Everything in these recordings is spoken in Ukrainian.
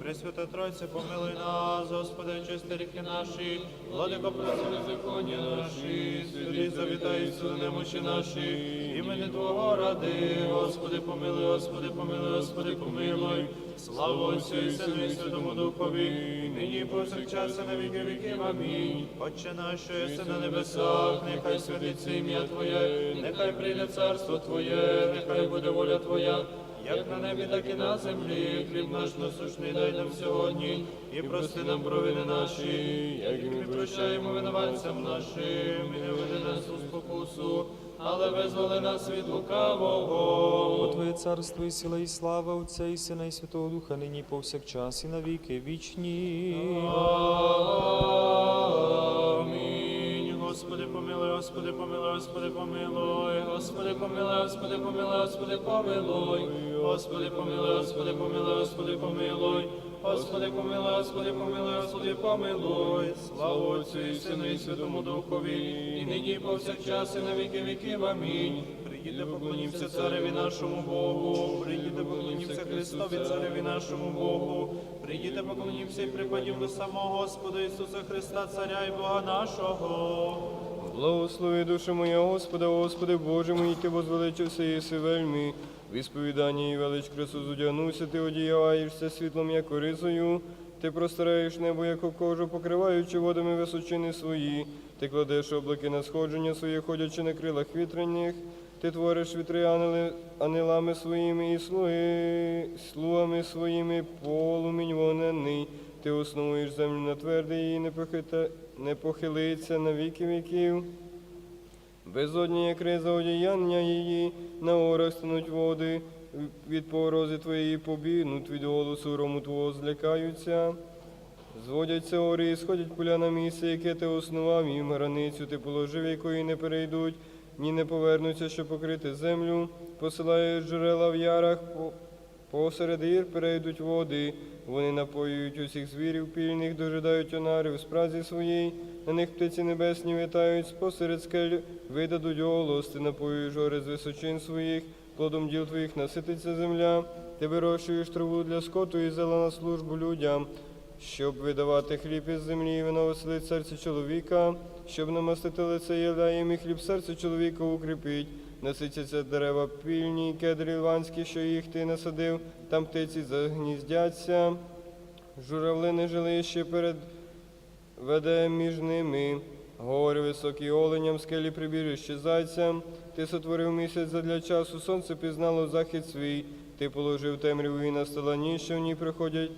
Пресвята Тройце, помилуй нас, Господи, очисти ріхи наші, владико прости беззаконня наші, святий завітай суди немощі наші, імені Твого ради, Господи, помилуй, Господи, помилуй, Господи, помилуй. Слава Отцю і Сину і Святому Духові, нині повсякчас і на віки віків. Амінь. Отче наш, що єси на небесах, нехай святиться ім'я Твоє, нехай прийде царство Твоє, нехай буде воля Твоя. Як на небі, так і на землі, хліб наш насущний дай нам сьогодні, і прости нам провини наші, як і ми прощаємо винуватцям нашим, і не веди нас у спокусу, але визволи нас від лукавого. Бо Твоє царство і сила, і слава Отця і Сина, і Святого Духа, нині повсякчас, і на віки вічні. Господи, помилуй, Господи, помилуй, Господи, помилуй, Господи, помилуй, Господи, помилуй, Господи, помилуй, Господи, помилуй, Господи, помилуй, Господи, помилуй, Господи, помилуй, Господи, помилуй, слава Отцю і Сину і Святому Духові, і нині і повсякчас, і на віки віків. Амінь. Прийдіте, поклонімося цареві нашому Богу, прийдіте, поклонімося Христові, цареві нашому Богу, прийдіте, поклонімося і припадім до самого Господа Ісуса Христа, Царя і Бога нашого. Благослови душа моя Господа, Господи Боже мій, Ти возвеличився єси вельми. В ісповіданні і велич красу зодягнувся, ти одіяєшся світлом, як ризою. Ти простираєш небо, як кожу, покриваючи водами височини свої. Ти кладеш облаки на сходження своє, ходячи на крилах вітряних. Ти твориш вітри ангели, ангелами своїми і слуги, слугами своїми полумінь вогнений. Ти основуєш землю на твердий і не, не похилиться на віки віків. Безодня як криза одіяння її, на орах стануть води, від порози твоєї побігнуть, від голосу рому твого злякаються. Зводяться ори і сходять поля на місце, яке ти основав, і границю ти положив, якої не перейдуть, ні не повернуться, щоб покрити землю. Посилаєш джерела в ярах, посеред гір перейдуть води. Вони напоюють усіх звірів пільних, дожидають онари в спразі своїй. На них птиці небесні витають, спосеред скель видадуть голос, ти напоюєш гори з височин своїх, плодом діл твоїх насититься земля. Ти вирощуєш траву для скоту і зела на службу людям щоб видавати хліб із землі і вино серце чоловіка, щоб намастити лице єляєм і хліб серце чоловіка укріпить. Наситяться дерева пільні, кедри льванські, що їх ти насадив, там птиці загніздяться. Журавлини жилище перед веде між ними. Гори високі оленям, скелі прибіжище зайцям. Ти сотворив місяць задля часу, сонце пізнало захід свій. Ти положив темряву і настала ніч, що в ній приходять.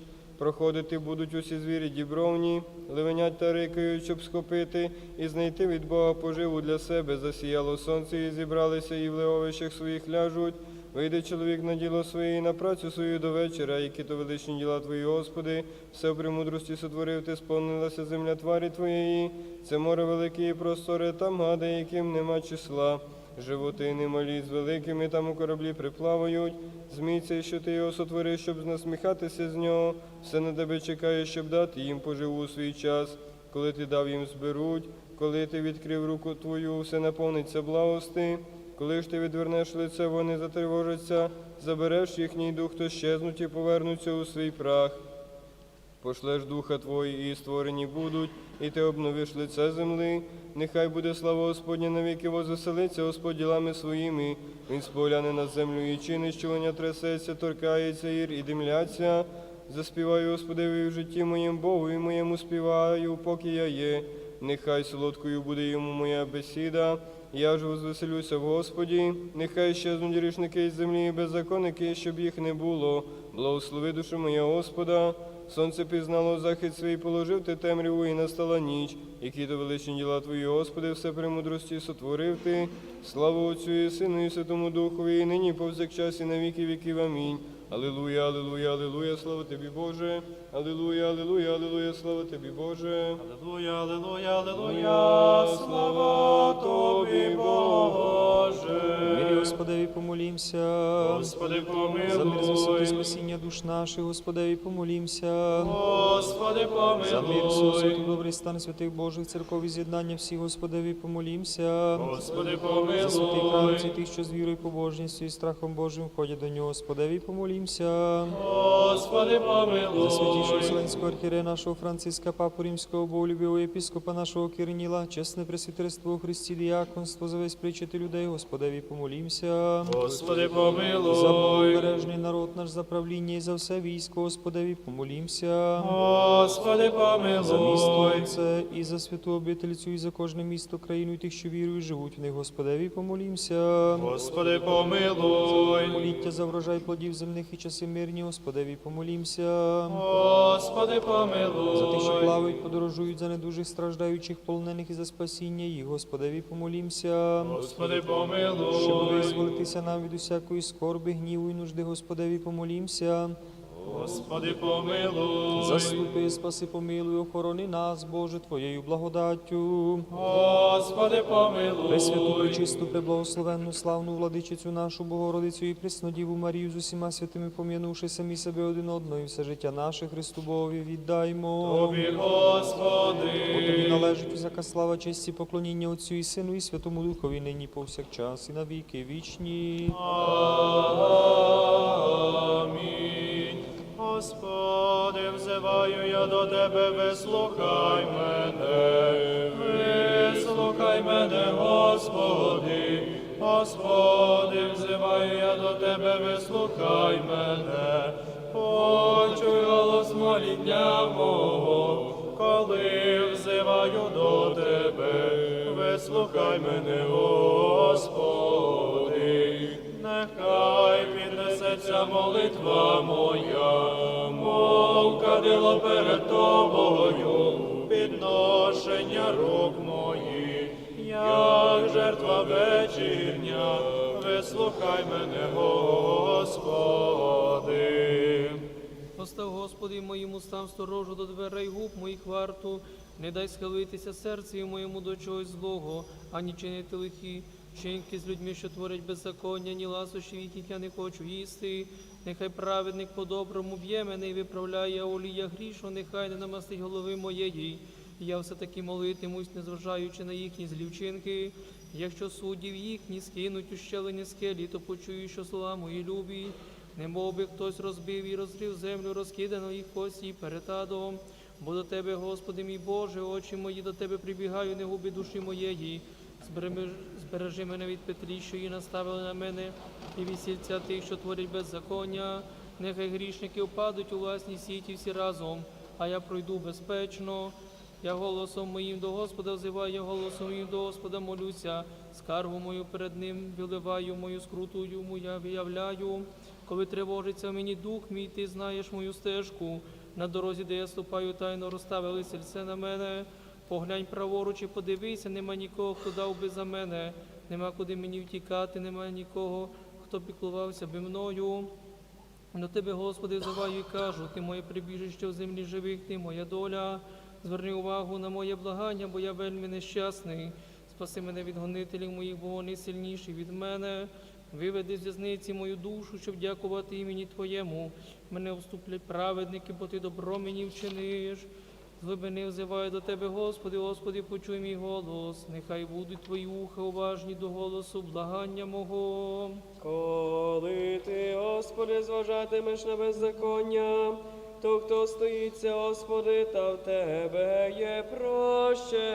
Проходити будуть усі звірі дібровні, ливенять та рикають, щоб схопити, і знайти від Бога поживу для себе. Засіяло сонце, і зібралися, і в леовищах своїх ляжуть. Вийде чоловік на діло своє, і на працю свою до вечора, які то величні діла Твої, Господи, все в премудрості сотворив, ти сповнилася земля тварі Твоєї. Це море велике і просторе, там гади, яким нема числа. Животини малі з великими там у кораблі приплавають. Змій що ти його сотворив, щоб насміхатися з нього. Все на тебе чекає, щоб дати їм поживу свій час. Коли ти дав їм зберуть, коли ти відкрив руку твою, все наповниться благости. Коли ж ти відвернеш лице, вони затривожаться, забереш їхній дух, то щезнуть і повернуться у свій прах. Пошлеш духа Твої, і створені будуть, і ти обновиш лице земли. Нехай буде слава Господня навіки, возвеселиться Господь ділами своїми. Він споляне на землю і чинить, що вона трясеться, торкається гір і димляться. Заспіваю Господеві в житті моїм Богу, і моєму співаю, поки я є. Нехай солодкою буде йому моя бесіда. Я ж возвеселюся в Господі, нехай щезнуть грішники із землі і беззаконники, щоб їх не було. Благослови душу моя Господа. Сонце пізнало захід свій, положив ти темряву, і настала ніч. Які то величні діла твої, Господи, все премудрості сотворив ти. Слава Отцю і Сину, і Святому Духові, і нині, повсякчас, і на віки віків. Амінь. Алілуя, алілуя, алілуя, слава тобі, Боже. Алілуя, алілуя, алілуя, слава тобі, Боже. Аллилуйя, аллилуйя, аллилуйя, слава Тобі, Мирі Боже. Господеві помолімся. Господи, За мир за святі спасіння душ наших, Господеві, помолімся. Господи, За мир, всього святу, добрий стан святих Божих церков і з'єднання всіх, Господеві, помолімся. Господи, За святий помилуй. святих, що з вірою, побожністю і страхом Божим входять до нього, Господеві, помолімся. Господи, За святішого помилуй. Вселенського архірея нашого Франциска, Папу Римського, Боголюбивого єпископа нашого Кирніла, чесне пресвітерство у Христі, діяконство, за весь причити людей, Господеві, помолімся. Господи, За помилуй. Богобережний народ наш, за правління і за все військо, Господеві, помолімся. Господи, За місто помилуй. Отце і за святу обительцю, і за кожне місто, країну, і тих, що вірують, живуть в них, Господеві, помолімся. Господи, помилуй. Моліття за врожай плодів земних і часи мирні, Господеві, помолімся. Господи, За тих, що помилуй. плавають, подорожують за недужих страждаючих, полонених і за спасіння їх, Господеві, помолімся. Господи, Щоб визволитися нам від усякої скорби, гніву і нужди, Господеві, помолімся. Господи, помилуй. Заступи, спаси, помилуй, охорони нас, Боже, Твоєю благодаттю. Господи, помилуй. Пресвяту, пречисту, преблагословенну, славну владичицю нашу Богородицю і Преснодіву Марію з усіма святими пом'янувши самі себе один одного і все життя наше Христу Богові віддаймо. Тобі, Господи. Бо тобі належить усяка слава, честь і поклоніння Отцю і Сину і Святому Духові нині повсякчас і на віки вічні. Амінь. Взиваю я до Тебе, вислухай мене, вислухай мене, Господи, Господи, взиваю я до Тебе, вислухай мене, почуй голос моління мого, коли взиваю до Тебе, вислухай мене, Господи. Молитва моя, мов кадило перед тобою, підношення рук моїх, як жертва вечірня, вислухай мене, Господи. Постав, Господи, моїм устам сторожу до дверей губ моїх варту, не дай схилитися серці моєму до чогось злого, ані чинити лихі. Чинки з людьми, що творять беззаконня, ні ласощів, яких я не хочу їсти. Нехай праведник по-доброму б'є мене і виправляє, олія грішу, нехай не намастить голови моєї. Я все-таки молитимусь, незважаючи на їхні злі вчинки. Якщо суддів їхні скинуть у щелені скелі, то почую, що слова мої любі. Не мов би хтось розбив і розрив землю, розкидано їх кості перед адом. Бо до тебе, Господи мій Боже, очі мої до тебе прибігаю, не губи душі моєї. Збережи, мене від петлі, що її наставили на мене, і весільця тих, що творять беззаконня. Нехай грішники впадуть у власні сіті всі разом, а я пройду безпечно. Я голосом моїм до Господа взиваю, я голосом моїм до Господа молюся, скаргу мою перед ним виливаю, мою скруту йому я виявляю. Коли тривожиться мені дух мій, ти знаєш мою стежку. На дорозі, де я ступаю, тайно розставили сільце на мене. Поглянь праворуч і подивися, нема нікого, хто дав би за мене. Нема куди мені втікати, нема нікого, хто піклувався би мною. До тебе, Господи, взиваю і кажу, ти моє прибіжище в землі живих, ти моя доля. Зверни увагу на моє благання, бо я вельми нещасний. Спаси мене від гонителів моїх, бо вони сильніші від мене. Виведи з в'язниці мою душу, щоб дякувати імені Твоєму. Мене вступлять праведники, бо ти добро мені вчиниш. Глибини взиваю до тебе, Господи, Господи, почуй мій голос. Нехай будуть твої уха уважні до голосу благання мого. Коли ти, Господи, зважатимеш на беззаконня, то хто стоїться, Господи, та в тебе є прощення.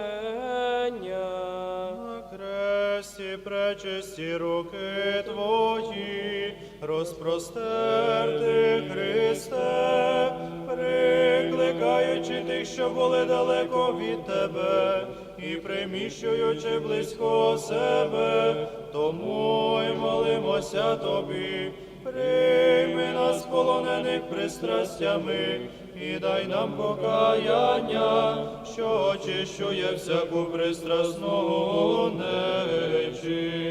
На кресті пречисті руки Твої, розпростерти, Христе, прикликаючи тих, що були далеко від Тебе, і приміщуючи близько себе, тому й молимося Тобі. Прийми нас полонених пристрастями і дай нам покаяння, що очищує всяку пристрасну нечисть.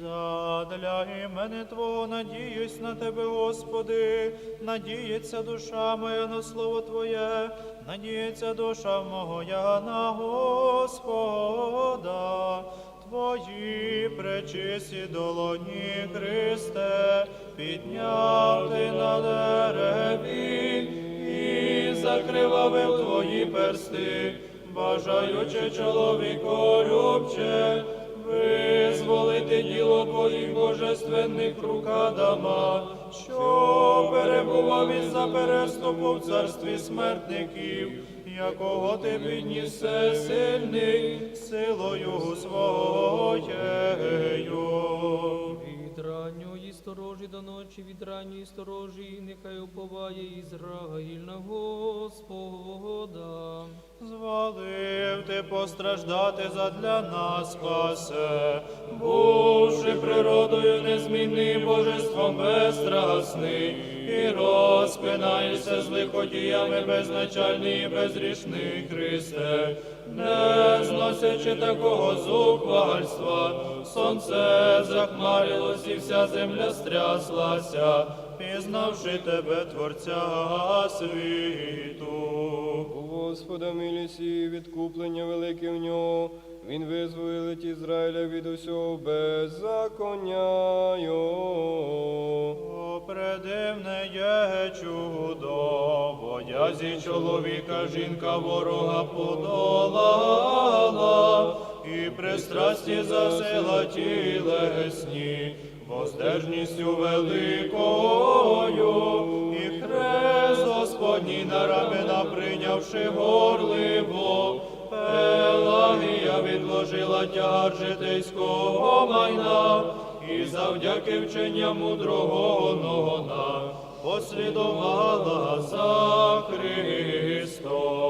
Задля імени Твого надіюсь на Тебе, Господи, надіється душа моя на слово Твоє, надіється душа моя на Господа. Твої пречисті долоні, Христе, підняв ти на дереві і закривавив твої персти, бажаючи чоловіку любче, визволити діло твоїх божественних рук Адама, що перебував із за переступу в царстві смертників якого ти піднісе сильний силою своєю. Сторожі до ночі, від ранньої сторожі, нехай уповає Ізраїль на Господа. Звалив ти постраждати задля нас спасе, бувши природою незмінний, божеством безстрасний, і розпинаєшся з лиходіями безначальний і безрішний Христе, не зносячи такого зухвальства, сонце захмарилось і вся земля стряслася, пізнавши тебе, Творця світу. Господа милість і відкуплення велике в нього. Він визволить Ізраїля від усього беззаконня. його. О, предивне є чудо, в одязі чоловіка жінка ворога подолала, і пристрасті засила тілесні, воздержністю великою, і хрест Господній на рамена прийнявши горливо, Пелагія відложила тягар житейського майна, і завдяки вчення мудрого Нона послідувала за Христом.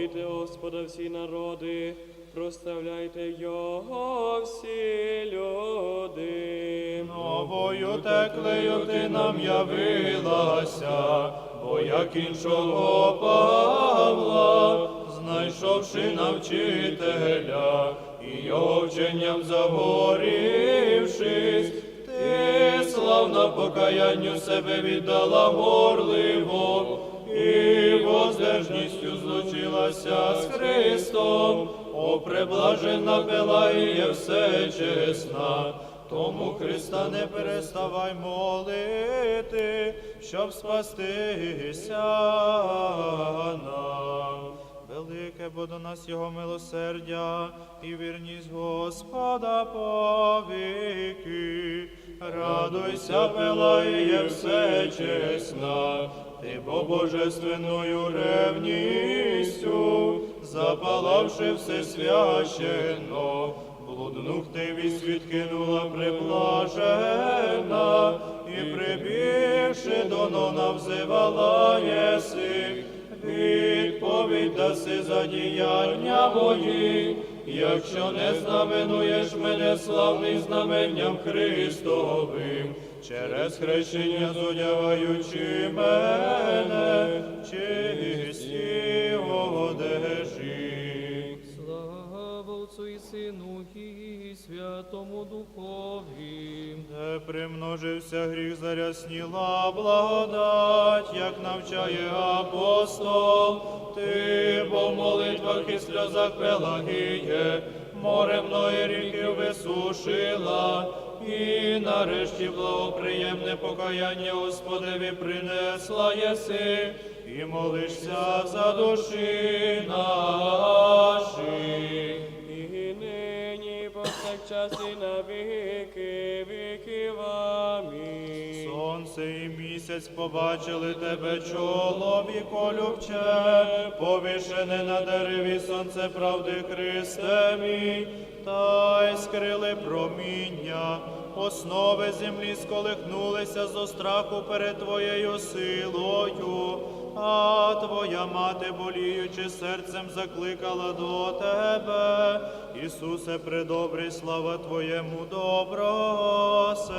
Хвалите Господа всі народи, проставляйте Його всі люди. Новою теклею ти нам явилася, бо як іншого Павла, знайшовши навчителя, і його вченням загорівшись, ти славно покаянню себе віддала горливо, і воздержністю злучилася з Христом, о преблажена є все чесна. Тому Христа не переставай молити, щоб спастися нам. Велике бо до нас Його милосердя і вірність Господа повіки. Радуйся, Пелаїє, все чесна, ти бо божественною ревністю, запалавши все священно, блудну хтивість відкинула приблажена, і прибігши до нона взивала єси, відповідь даси за діяння мої, якщо не знаменуєш мене славним знаменням Христовим, через хрещення зодягаючи мене, чисті Отцу і Сину і Святому Духові. Де примножився гріх, зарясніла благодать, як навчає апостол, ти в молитвах і сльозах Пелагіє, море мною ріків висушила, і нарешті благоприємне покаяння Господеві принесла єси, і молишся за душі наші. Нині і віки віків. Сонце і місяць побачили тебе чоловіко любче, повішене на дереві сонце правди Христе мій, та й скрили проміння. Основи землі сколихнулися зо страху перед твоєю силою, а твоя мати, боліючи серцем, закликала до тебе. Ісусе, предобрий, слава Твоєму добросердю.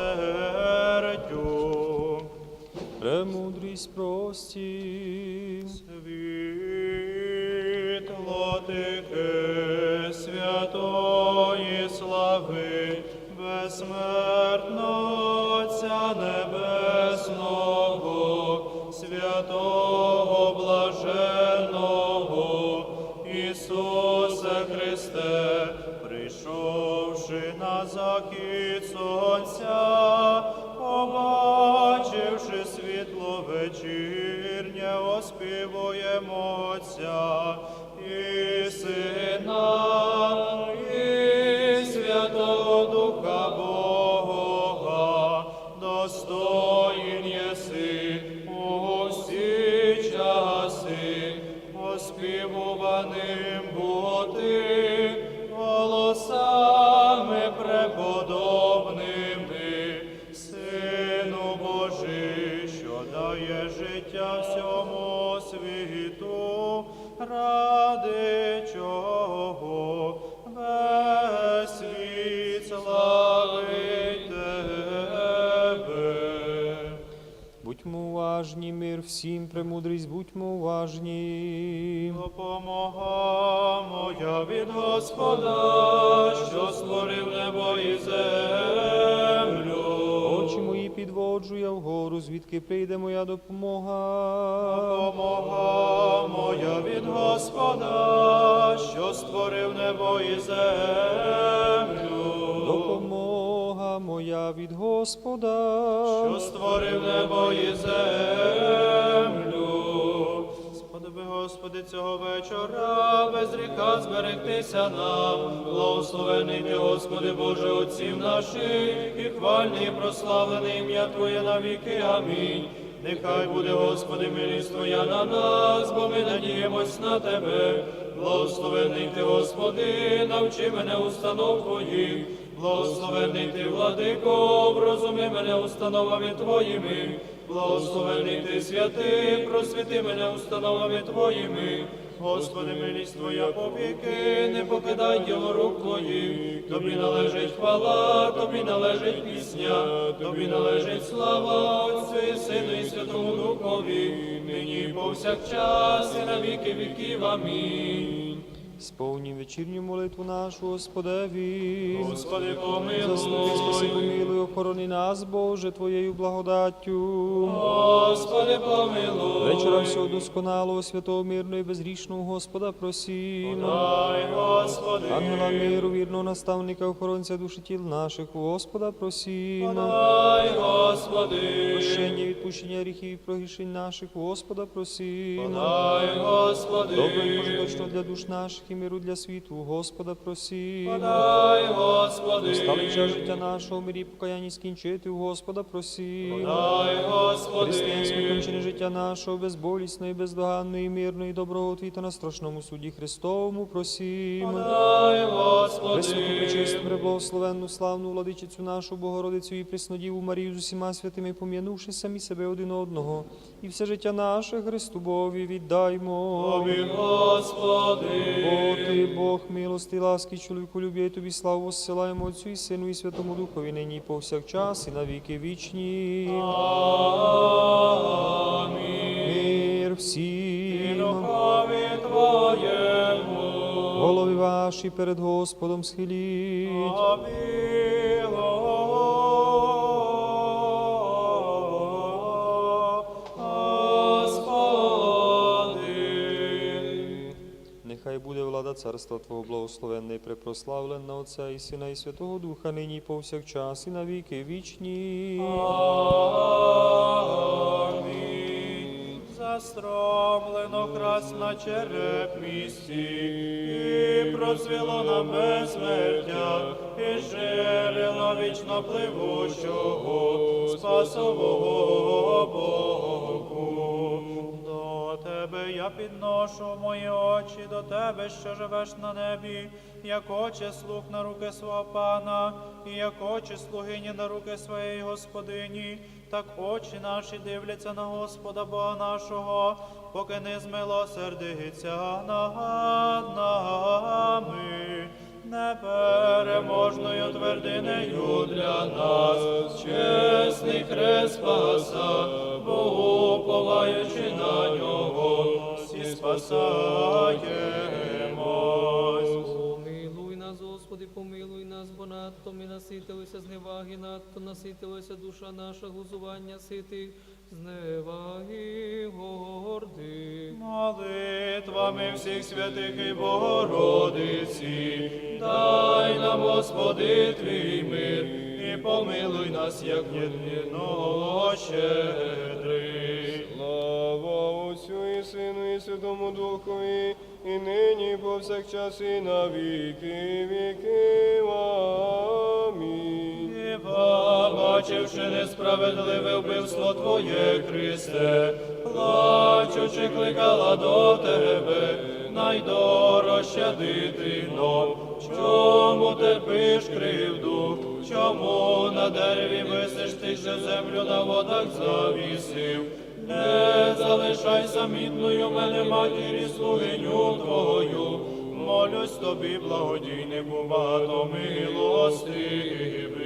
Премудрість прості. Світло тихе святої слави, безсмертно Отця Небесного, святого блаженого Ісусе Христе, прийшовши на захід сонця, побачивши світло вечірнє оспівуємо Отця Будьмо уважні, мир всім, премудрість, будьмо уважні. Допомога моя від Господа, що створив небо і землю. Очі мої підводжу я вгору, звідки прийде моя допомога. Допомога моя від Господа, що створив небо і землю. Моя від Господа. що створив небо і землю. Сподоби, Господи, цього вечора, без гріха зберегтися нам, благословений ти, Господи, Боже, отців наших, і хвальний, і прославлений ім'я Твоє навіки. Амінь. Нехай буде, Господи, милість Твоя на нас, бо ми надіємось на Тебе. Благословений ти, Господи, навчи мене установ Твоїх. Благословений ти, владико, образуми мене установами Твоїми. Благословений ти, святий, просвіти мене установами Твоїми. Господи, милість Твоя повіки, не покидай діло рук Твоїх. Тобі належить хвала, Тобі належить пісня, Тобі належить слава Отцю і Сину і Святому Духові, нині повсякчас і на віки віків. Амінь. Сповні вечірню молитву нашу, Господеві. Господи, Заступи, спаси, помилуй. помилуй, охорони нас, Боже, Твоєю благодаттю. Господи, помилуй. Вечора всього досконалого, святого, мирного і безгрішного Господа просім. Дай, Господи. Ангела миру, вірного наставника, охоронця душі тіл наших, Господа просім. Дай, Господи. Прощення, відпущення гріхів і прогрішень наших, Господа просім. Дай, Господи. Добро і пожиточно для душ наших і миру для світу, Господа просім. Дай, Господи. Стали час життя нашого, мирі покаянні скінчити, у Господа просім. Дай, Господи. Християнське кончини життя нашого, безболісної, бездоганної, мирної, доброго твіта на страшному суді Христовому просім. Дай, Пресвяту, Господи. пречисту, преблагословенну, славну владичицю нашу Богородицю і Преснодіву Марію з усіма святими, пом'янувши самі себе один одного, і все життя наше Христу Бові віддаймо. Тобі, Господи. Ти, Бог, милости, ласки, чоловіку любі, тобі славу посилаємо Отцю і Сину і Святому Духові, нині і повсякчас, і на віки вічні. Амінь. Мир всім. Твоєму. Голови ваші перед Господом схиліть. Господи. Нехай буде влада царства Твого благословенна і препрославлена Отця і Сина і Святого Духа, нині повсякчас, і на віки вічні. Амінь. Застромлено красна череп місці, і процвіло нам безсмертя, і жерело вічно пливучого, спасового Богу. Я підношу мої очі, до тебе, що живеш на небі, як очі слух на руки свого пана, і як очі слугині на руки своєї господині, так очі наші дивляться на Господа Бога нашого, поки не змилосердиться над нами. Непереможною твердинею для нас, чесний хрест спаса, Богу уповаючи на нього, спасаємось. Помилуй нас, Господи, помилуй нас, бо надто ми наситилися зневаги, надто наситилася душа наша, глузування ситих, зневаги горди. Молитвами всіх святих і Богородиці, дай нам, Господи, твій мир, і помилуй нас, як єдиного Святому Духові, і нині, і повсякчас, і на віки віків. Амінь. І побачивши несправедливе вбивство Твоє, Христе, плачучи кликала до Тебе, найдорожча дитино, чому терпиш кривду, чому на дереві висиш ти, що землю на водах завісив, не залишай самітною мене матірі слугиню Твою, молюсь тобі, благодійнику, багато милостивий.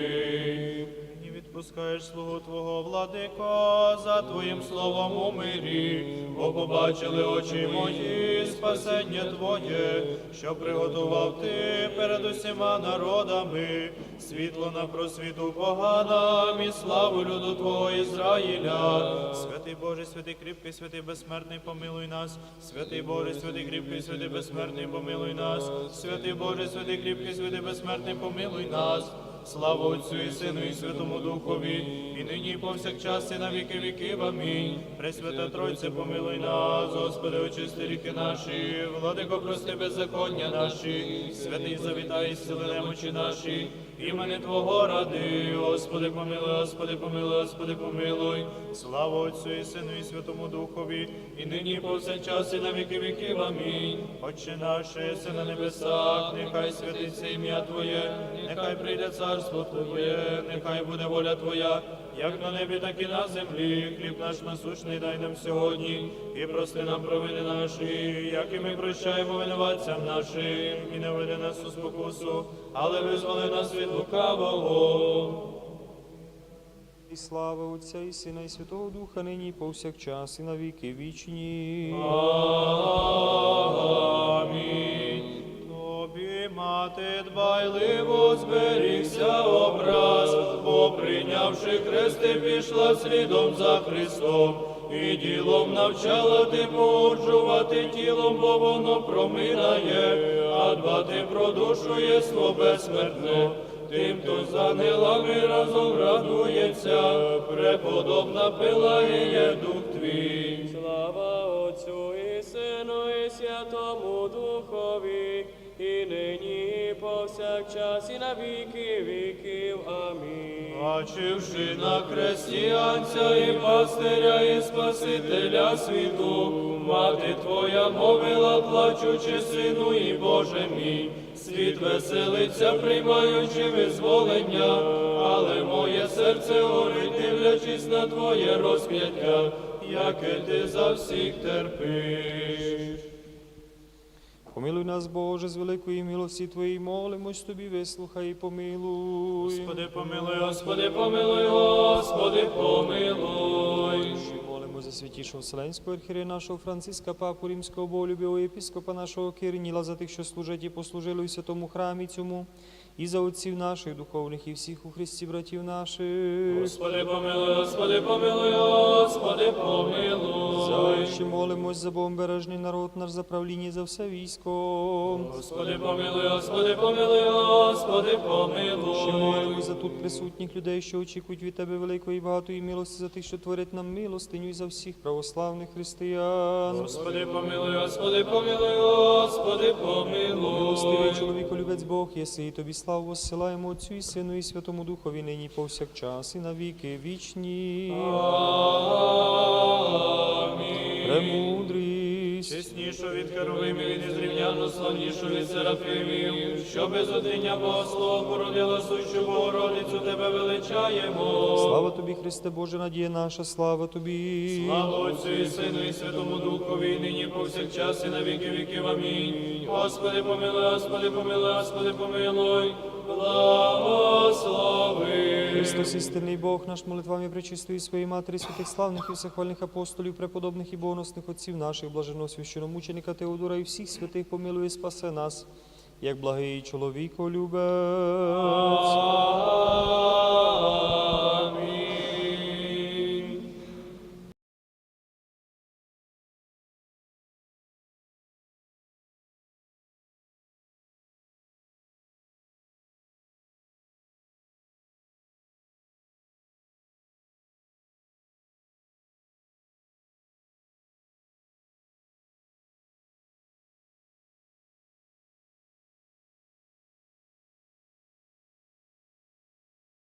І відпускаєш слугу Твого владико за Твоїм словом у мирі, бо побачили очі мої спасення Твоє, що приготував Ти перед усіма народами, світло на просвіту поганам і славу люду Твого Ізраїля. Святий Боже, святий кріпкий, святий безсмертний, помилуй нас. Святий Боже, святий кріпкий, святий безсмертний, помилуй нас. Святий Боже, святий кріпкий, святий безсмертний, помилуй нас. Слава Отцю і Сину і Святому Духові, і нині, і повсякчас, і на віки віків. Амінь. Пресвята Тройце, помилуй нас, Господи, очисти ріки наші, владико, прости беззаконня наші, святий завітай, сили немочі наші, імени Твого ради, Господи, помилуй, Господи, помилуй, Господи, помилуй. Слава Отцю і Сину і Святому Духові, і нині, повсякчас, і на віки віків. Амінь. Отче наше, єси на небесах, нехай святиться ім'я Твоє, нехай прийде царство Твоє, нехай буде воля Твоя, як на небі, так і на землі. Хліб наш насущний дай нам сьогодні, і прости нам провини наші, як і ми прощаємо винуватцям нашим, і не веди нас у спокусу, але визволи нас від лукавого. І слава Отця і Сина, і Святого Духа, нині і повсякчас, і на віки вічні. Амінь. Тобі, мати, дбайливо зберігся образ, бо прийнявши хрест, ти пішла слідом за Христом, і ділом навчала ти пооджувати тілом, бо воно проминає, а дбати про душу єство безсмертне. Тим, хто з ангелами разом радується, преподобна Пелагія дух твій. Слава Отцю і Сину і Святому Духові, і нині, і повсякчас, і на віки віків. Амінь. Бачивши на християнця і пастиря, і Спасителя світу, мати твоя мовила, плачучи, сину і Боже мій, світ веселиться, приймаючи визволення, але моє серце горить, дивлячись на твоє розп'яття, яке ти за всіх терпиш. Помилуй нас, Боже, з великої милості Твоєї, молимось Тобі, вислухай і помилуй. Господи, помилуй, Господи, помилуй, Господи, помилуй. Молимо за святішого Вселенського архірея нашого Франциска, папу римського болюбього єпіскопа нашого Кирніла, за тих, що служать і послужили у святому храмі цьому, і за отців наших духовних і всіх у Христі братів наших. Господи, помилуй, Господи, помилуй, Господи, помилуй. Ще молимось за Богом бережний народ наш, за правління за все військо. Господи, помилуй, Господи, помилуй, Господи, Ще помилуй. молимось за тут присутніх людей, що очікують від Тебе великої і багатої милості, за тих, що творять нам милостиню, і за всіх православних християн. Господи, помилуй, Господи, помилуй, Господи, Милостивий помилуй. чоловіко, любець Бог, єси, і тобі славу воссилаємо Отцю і Сину, і Святому Духові, нині повсякчас, і на віки вічні. Амінь. Чеснішу від Херовимів і незрівняно славнішу від Серафимів, що без одиння Богослова породила сущу Богородицю, Тебе величаємо. Слава тобі, Христе Боже, надія наша, слава тобі. Слава Отцю і Сину і Святому Духові, і нині повсякчас і на віки віків. Амінь. Господи, помилуй, Господи, помилуй, Господи, помилуй, благослови. Христос, істинний Бог, наш молитвами причистої своєї матері, святих славних і всехвальних апостолів, преподобних і богоносних отців наших, блаженого священомученика Теодора і всіх святих помилує, спасе нас, як благий чоловіко любець.